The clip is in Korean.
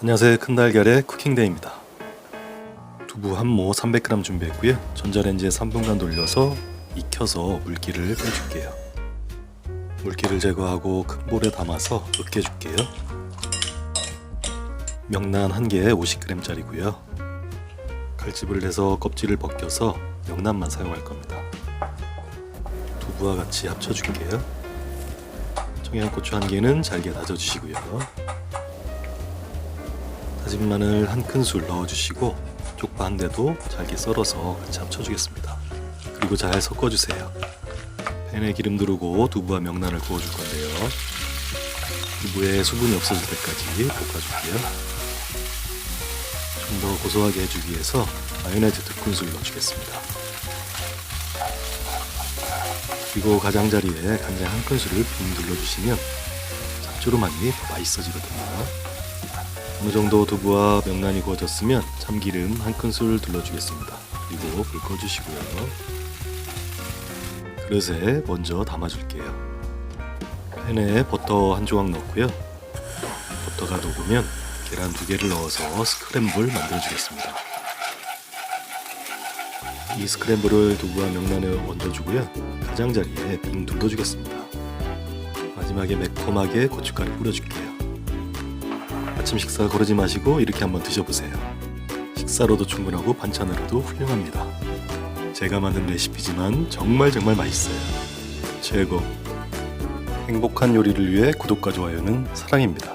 안녕하세요. 큰달걀의 쿠킹데이입니다. 두부 한 모 300g 준비했고요. 전자레인지에 3분간 돌려서 익혀서 물기를 빼줄게요. 물기를 제거하고 큰 볼에 담아서 으깨줄게요. 명란 한 개에 50g짜리고요. 칼집을 내서 껍질을 벗겨서 명란만 사용할 겁니다. 두부와 같이 합쳐줄게요. 청양고추 한 개는 잘게 다져주시고요. 다진 마늘 한 큰술 넣어주시고 쪽파 한 대도 잘게 썰어서 같이 합쳐주겠습니다. 그리고 잘 섞어주세요. 팬에 기름 두르고 두부와 명란을 구워줄 건데요. 두부에 수분이 없어질 때까지 볶아줄게요. 좀 더 고소하게 해주기 위해서 마요네즈 두 큰술 넣어주겠습니다. 그리고 가장자리에 간장 한 큰술을 빙 둘러주시면 짭조름하니 더 맛있어지거든요. 어느 정도 두부와 명란이 구워졌으면 참기름 한 큰술 둘러주겠습니다. 그리고 불 꺼주시고요. 그릇에 먼저 담아줄게요. 팬에 버터 한 조각 넣고요. 버터가 녹으면 계란 두 개를 넣어서 스크램블 만들어주겠습니다. 이 스크램블을 두부와 명란에 얹어주고요. 가장자리에 빙 둘러주겠습니다. 마지막에 매콤하게 고춧가루 뿌려줄게요. 아침 식사 거르지 마시고 이렇게 한번 드셔보세요. 식사로도 충분하고 반찬으로도 훌륭합니다. 제가 만든 레시피지만 정말 정말 맛있어요. 최고. 행복한 요리를 위해 구독과 좋아요는 사랑입니다.